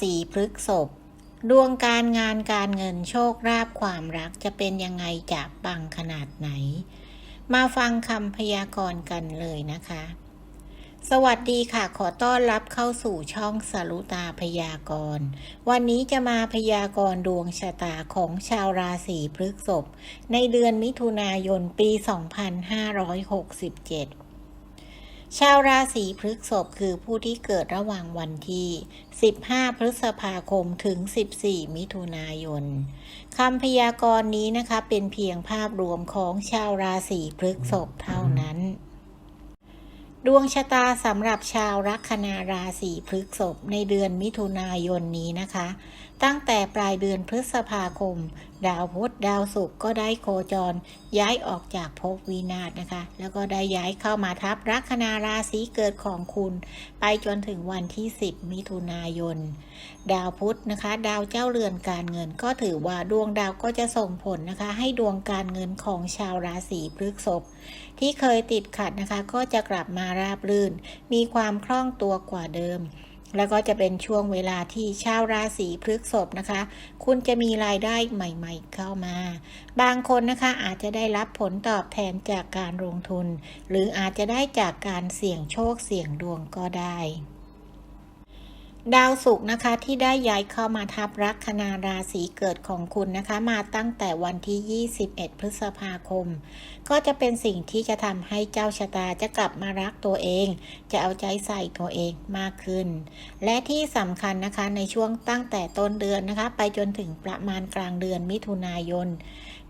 ศีพฤกษภดวงการงานการเงินโชคลาภความรักจะเป็นยังไงจะปังขนาดไหน มาฟังคำพยากรณ์กันเลยนะคะ สวัสดีค่ะ ขอต้อนรับเข้าสู่ช่องสรุตาพยากรณ์วันนี้จะมาพยากรณ์ดวงชะตาของชาวราศีพฤษภในเดือนมิถุนายนปี 2567 ชาวราศีพฤษภคือผู้ที่เกิดระหว่างวันที่ 15 พฤษภาคมถึง 14 มิถุนายนคำพยากรณ์นี้นะคะเป็นเพียงภาพรวมของชาวราศีพฤษภเท่านั้น ดวงชะตาสำหรับชาวลัคนาราศีพฤษภในเดือนมิถุนายนนี้นะคะตั้งแต่ปลายเดือนพฤษภาคม ดาวพุธดาวศุกร์ก็ได้โคจร ย้ายออกจากภพวินาศนะคะ แล้วก็ได้ย้ายเข้ามาทับลัคนาราศีเกิดของคุณ ไปจนถึงวันที่ 10 มิถุนายน ดาวพุธนะคะ ดาวเจ้าเรือนการเงินก็ถือว่าดวงดาวก็จะส่งผลนะคะ ให้ดวงการเงินของชาวราศีพฤษภที่เคยติดขัดนะคะ ก็จะกลับมาราบรื่น มีความคล่องตัวกว่าเดิม แล้วก็จะเป็นช่วงเวลาที่ชาวราศีพฤษภนะคะ คุณจะมีรายได้ใหม่ ๆ เข้ามา บางคนนะคะอาจจะได้รับผลตอบแทนจากการลงทุน หรืออาจจะได้จากการเสี่ยงโชคเสี่ยงดวงก็ได้ ดาวศุกร์นะคะที่ได้ย้ายเข้ามาทับลัคนาราศีเกิดของคุณนะคะ มาตั้งแต่วันที่ 21 พฤษภาคม ก็จะเป็นสิ่งที่จะทำให้เจ้าชะตาจะกลับมารักตัวเอง จะเอาใจใส่ตัวเองมากขึ้น และที่สำคัญนะคะในช่วงตั้งแต่ต้นเดือนนะคะ ไปจนถึงประมาณกลางเดือนมิถุนายน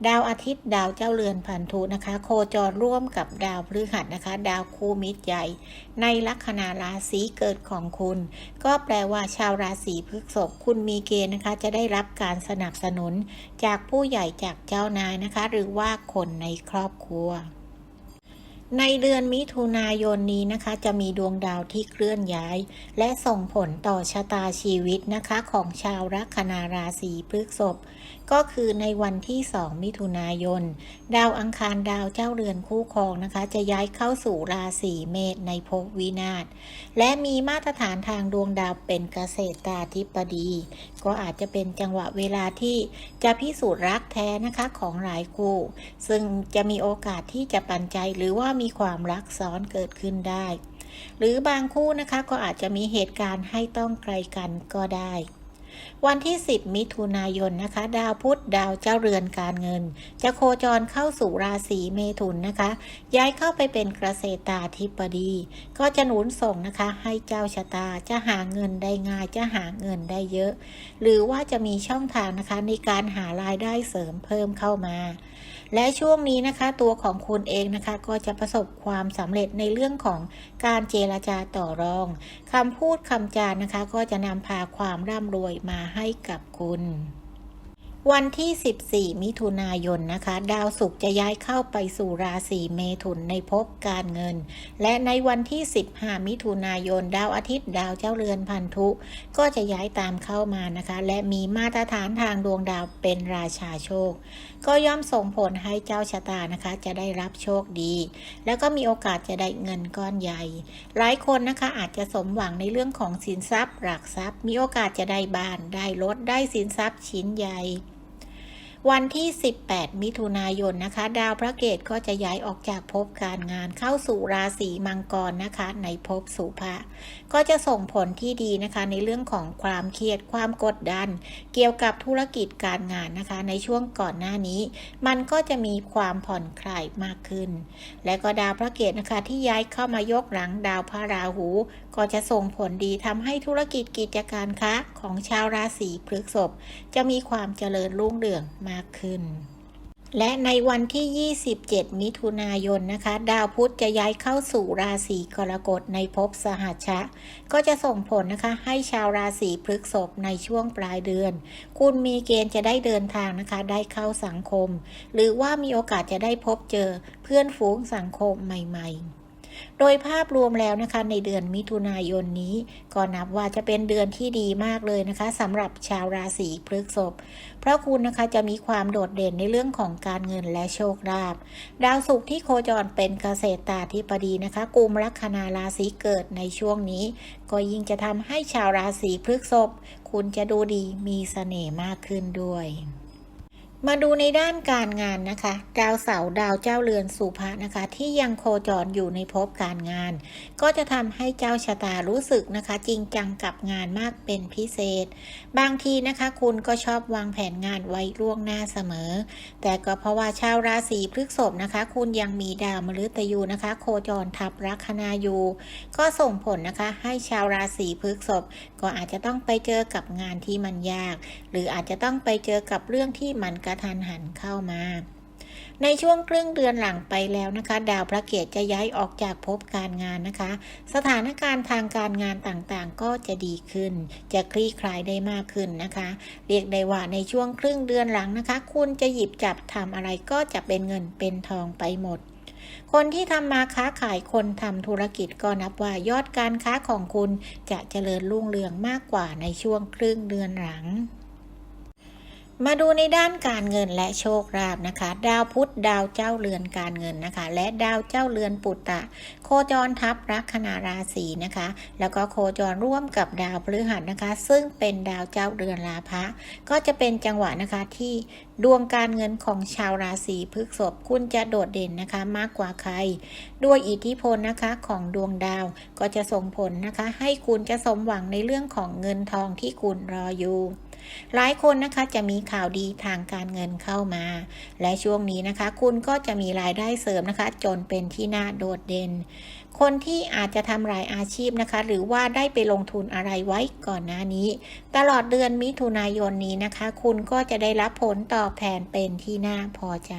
ดาวอาทิตย์ดาวเจ้าเรือนพันธุนะคะ โคจรร่วมกับดาวพฤหัสนะคะ ดาวคู่มิตรใหญ่ ในลัคนาราศีเกิดของคุณ ก็แปลว่าชาวราศีพฤษภคุณมีเกณฑ์นะคะ จะได้รับการสนับสนุนจากผู้ใหญ่จากเจ้านายนะคะ หรือว่าคนในครอบครัว ในเดือนมิถุนายนนี้นะคะ จะมีดวงดาวที่เคลื่อนย้าย และส่งผลต่อชะตาชีวิตนะคะของชาวลัคนาราศีพฤษภก็คือในวันที่ 2 มิถุนายน ดาวอังคารดาวเจ้าเรือนคู่ครองนะคะ จะย้ายเข้าสู่ราศีเมษในภพวินาศและมีมาตรฐานทางดวงดาวเป็นเกษตราธิปดี ก็อาจจะเป็นจังหวะเวลาที่จะพิสูจน์รักแท้นะคะของหลายคู่ ซึ่งจะมีโอกาสที่จะปันใจหรือว่ามีีความรักซ้อนเกิดขึ้นได้ หรือบางคู่นะคะก็อาจจะมีเหตุการณ์ให้ต้องไกลกันก็ได้ วันที่ 10 มิถุนายนนะคะ ดาวพุธดาวเจ้าเรือนการเงิน จะโคจรเข้าสู่ราศีเมถุนนะคะ ย้ายเข้าไปเป็นเกษตราธิปดี ก็จะหนุนส่งนะคะ ให้เจ้าชะตาจะหาเงินได้ง่ายจะหาเงินได้เยอะ หรือว่าจะมีช่องทางนะคะในการหารายได้เสริมเพิ่มเข้ามา และช่วงนี้นะคะ ตัวของคุณเองนะคะ ก็จะประสบความสำเร็จในเรื่องของการเจรจาต่อรองคำพูดคำจานะคะ ก็จะนำพาความร่ำรวยมาให้กับคุณ วันที่ 14 มิถุนายนนะคะ ดาวศุกร์จะย้ายเข้าไปสู่ราศีเมถุนในภพการเงิน และในวันที่ 15 มิถุนายน ดาวอาทิตย์ดาวเจ้าเรือนพันธุ ก็จะย้ายตามเข้ามานะคะ และมีมาตรฐานทางดวงดาวเป็นราชาโชค ก็ย่อมส่งผลให้เจ้าชะตานะคะ จะได้รับโชคดี แล้วก็มีโอกาสจะได้เงินก้อนใหญ่ หลายคนนะคะอาจจะสมหวังในเรื่องของสินทรัพย์ หลักทรัพย์ มีโอกาสจะได้บ้านได้รถได้สินทรัพย์ชิ้นใหญ่ วันที่ 18 มิถุนายนนะคะ ดาวพระเกตก็จะย้ายออกจากภพการงานเข้าสู่ราศีมังกรนะคะ ในภพสุภะก็จะส่งผลที่ดีนะคะ ในเรื่องของความเครียดความกดดัน เกี่ยวกับธุรกิจการงานนะคะ ในช่วงก่อนหน้านี้ มันก็จะมีความผ่อนคลายมากขึ้น และก็ดาวพระเกตนะคะที่ย้ายเข้ามายกหลังดาวพระราหู ก็จะส่งผลดีทำให้ธุรกิจกิจการค้าของชาวราศีพฤษภจะมีความเจริญรุ่งเรืองมากขึ้น และในวันที่ 27 มิถุนายนนะคะ ดาวพุธจะย้ายเข้าสู่ราศีกรกฎในภพสหัชชะ ก็จะส่งผลนะคะ ให้ชาวราศีพฤษภในช่วงปลายเดือน คุณมีเกณฑ์จะได้เดินทางนะคะ ได้เข้าสังคม หรือว่ามีโอกาสจะได้พบเจอเพื่อนฝูงสังคมใหม่ ๆ โดยภาพรวมแล้วนะคะในเดือนมิถุนายนนี้ ก็นับว่าจะเป็นเดือนที่ดีมากเลยนะคะสำหรับชาวราศีพฤษภเพราะคุณนะคะจะมีความโดดเด่นในเรื่องของการเงินและโชคลาภดาวศุกร์ที่โคจรเป็นเกษตราธิปดีนะคะกลุ่มลัคนาราศีเกิดในช่วงนี้ ก็ยิ่งจะทำให้ชาวราศีพฤษภคคุณจะดูดีมีเสน่ห์มากขึ้นด้วย มาดูในด้านการงานนะคะ ดาวเสาร์ดาวเจ้าเรือนสุภะนะคะ ที่ยังโคจรอยู่ในภพการงาน ก็จะทำให้เจ้าชะตารู้สึกนะคะ จริงจังกับงานมากเป็นพิเศษ บางทีนะคะคุณก็ชอบวางแผนงานไว้ล่วงหน้าเสมอ แต่ก็เพราะว่าชาวราศีพฤษภนะคะ คุณยังมีดาวมฤตยูนะคะ โคจรทับลัคนาอยู่ก็ส่งผลนะคะให้ชาวราศีพฤษภก็อาจจะต้องไปเจอกับงานที่มันยาก หรืออาจจะต้องไปเจอกับเรื่องที่มันกระทันหันเข้ามาในช่วงครึ่งเดือนหลังไปแล้วนะคะ ดาวพระเกตจะย้ายออกจากภพการงานนะคะ สถานการณ์ทางการงานต่างๆ ก็จะดีขึ้น จะคลี่คลายได้มากขึ้นนะคะ เรียกได้ว่าในช่วงครึ่งเดือนหลังนะคะ คุณจะหยิบจับทำอะไรก็จะเป็นเงินเป็นทองไปหมด คนที่ทำมาค้าขายคนทำธุรกิจก็นับว่ายอดการค้าของคุณจะเจริญรุ่งเรืองมากกว่าในช่วงครึ่งเดือนหลัง มาดูในด้านการเงินและโชคลาภนะคะ ดาวพุธดาวเจ้าเรือนการเงินนะคะ และดาวเจ้าเรือนปุตตะ โคจรทับลัคนาราศีนะคะ แล้วก็โคจรร่วมกับดาวพฤหัสนะคะ ซึ่งเป็นดาวเจ้าเรือนลาภะก็จะเป็นจังหวะนะคะที่ดวงการเงินของชาวราศีพฤษภคุณจะโดดเด่นนะคะมากกว่าใคร ด้วยอิทธิพลนะคะของดวงดาวก็จะส่งผลนะคะ ให้คุณจะสมหวังในเรื่องของเงินทองที่คุณรออยู่ หลายคนนะคะจะมีข่าวดีทางการเงินเข้ามา และช่วงนี้นะคะ คุณก็จะมีรายได้เสริมนะคะ จนเป็นที่น่าโดดเด่น คนที่อาจจะทำรายอาชีพนะคะ หรือว่าได้ไปลงทุนอะไรไว้ก่อนหน้านี้ ตลอดเดือนมิถุนายนนี้นะคะ คุณก็จะได้รับผลตอบแทนเป็นที่น่าพอใจ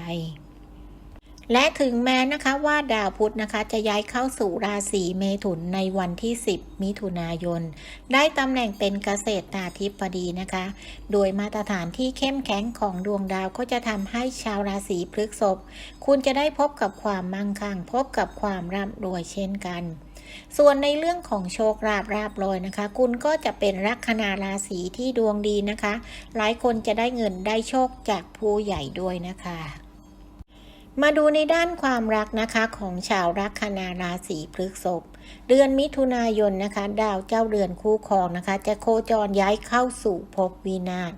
และถึงแม้นะคะว่าดาวพุธนะคะจะย้ายเข้าสู่ราศีเมถุนในวันที่ 10 มิถุนายน ได้ตำแหน่งเป็นเกษตราธิบดีนะคะ โดยมาตรฐานที่เข้มแข็งของดวงดาวก็จะทำให้ชาวราศีพฤษภคุณจะได้พบกับความมั่งคั่ง พบกับความร่ำรวยเช่นกันส่วนในเรื่องของโชคลาภราบลอยนะคะ คุณก็จะเป็นลัคนาราศีที่ดวงดีนะคะ หลายคนจะได้เงินได้โชคจากผู้ใหญ่ด้วยนะคะ มาดูในด้านความรักนะคะของชาวลัคนาราศีพฤษภเดือนมิถุนายนนะคะ ดาวเจ้าเรือนคู่ครองนะคะ จะโคจรย้ายเข้าสู่ภพวินาศ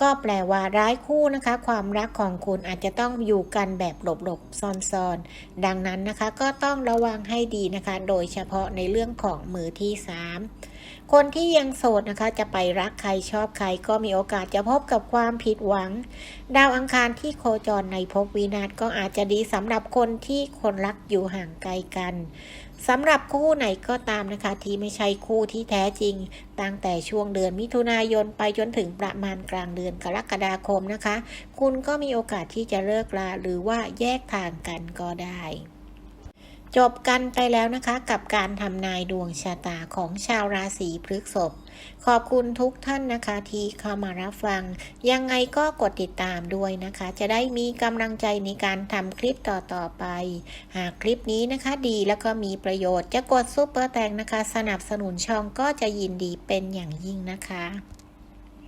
ก็แปลว่าร้ายคู่นะคะ ความรักของคุณอาจจะต้องอยู่กันแบบหลบๆซ่อนๆดังนั้นนะคะ ก็ต้องระวังให้ดีนะคะ โดยเฉพาะในเรื่องของมือที่สาม คนที่ยังโสดนะคะ จะไปรักใครชอบใครก็มีโอกาสจะพบกับความผิดหวัง ดาวอังคารที่โคจรในภพวินาศก็อาจจะดีสำหรับคนที่คนรักอยู่ห่างไกลกันสำหรับคู่ไหนก็ตามนะคะ ที่ไม่ใช่คู่ที่แท้จริง ตั้งแต่ช่วงเดือนมิถุนายนไปจนถึงประมาณกลางเดือนกรกฎาคมนะคะ คุณก็มีโอกาสที่จะเลิกลาหรือว่าแยกทางกันก็ได้ จบกันไปแล้วนะคะกับการทำนายดวงชะตาของชาวราศีพฤษภ ขอบคุณทุกท่านนะคะที่เข้ามารับฟัง ยังไงก็กดติดตามด้วยนะคะ จะได้มีกำลังใจในการทำคลิปต่อๆไป หากคลิปนี้นะคะดีแล้วก็มีประโยชน์จะกดซุปเปอร์แตงนะคะ สนับสนุนช่องก็จะยินดีเป็นอย่างยิ่งนะคะ